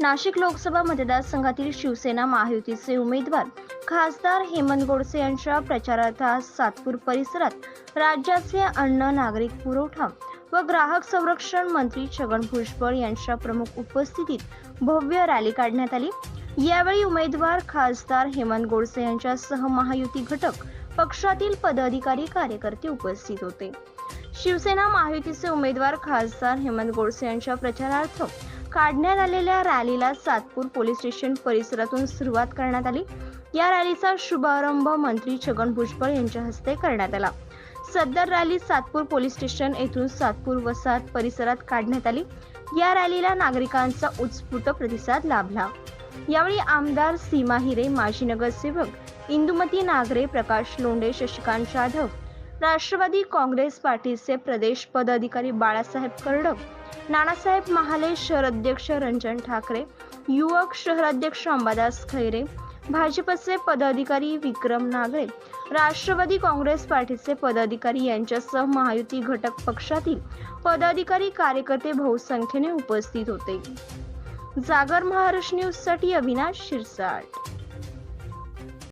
नाशिक लोकसभा मतदारसंघातील शिवसेना महायुतीचे उमेदवार खासदार हेमंत गोडसे यांच्या प्रचारार्थ आज सातपूर परिसरात राज्याचे अन्न नागरिक पुरवठा व ग्राहक संरक्षण मंत्री छगन भुजबळ यांच्या प्रमुख उपस्थितीत भव्य रॅली काढण्यात आली. यावेळी उमेदवार खासदार हेमंत गोडसे यांच्यासह महायुती घटक पक्षातील पदाधिकारी कार्यकर्ते उपस्थित होते. शिवसेना महायुतीचे उमेदवार खासदार हेमंत गोडसे यांच्या प्रचारार्थ काढण्यात आलेल्या रॅलीला सातपूर पोलीस स्टेशन परिसरातून सुरुवात करण्यात आली. या रॅलीचा शुभारंभ मंत्री छगन भुजबळ यांच्या हस्ते करण्यात आला. सदर रॅली सातपूर पोलीस स्टेशन येथून सातपूर वसाहत परिसरात काढण्यात आली. या रॅलीला नागरिकांचा उत्स्फूर्त प्रतिसाद लाभला. यावेळी आमदार सीमा हिरे माजी नगरसेवक इंदुमती नागरे प्रकाश लोंढे शशिकांत जाधव राष्ट्रवादी काँग्रेस पार्टीचे प्रदेश पदाधिकारी बाळासाहेब कर्डक नानासाहेब महाले शहराध्यक्ष रंजन ठाकरे युवक शहराध्यक्ष अंबादास खैरे भाजपचे पदाधिकारी विक्रम नागरे राष्ट्रवादी काँग्रेस पार्टीचे पदाधिकारी यांच्यासह महायुती घटक पक्षातील पदाधिकारी कार्यकर्ते बहुसंख्येने उपस्थित होते. जागर महाराष्ट्र न्यूजसाठी अविनाश शिरसाट.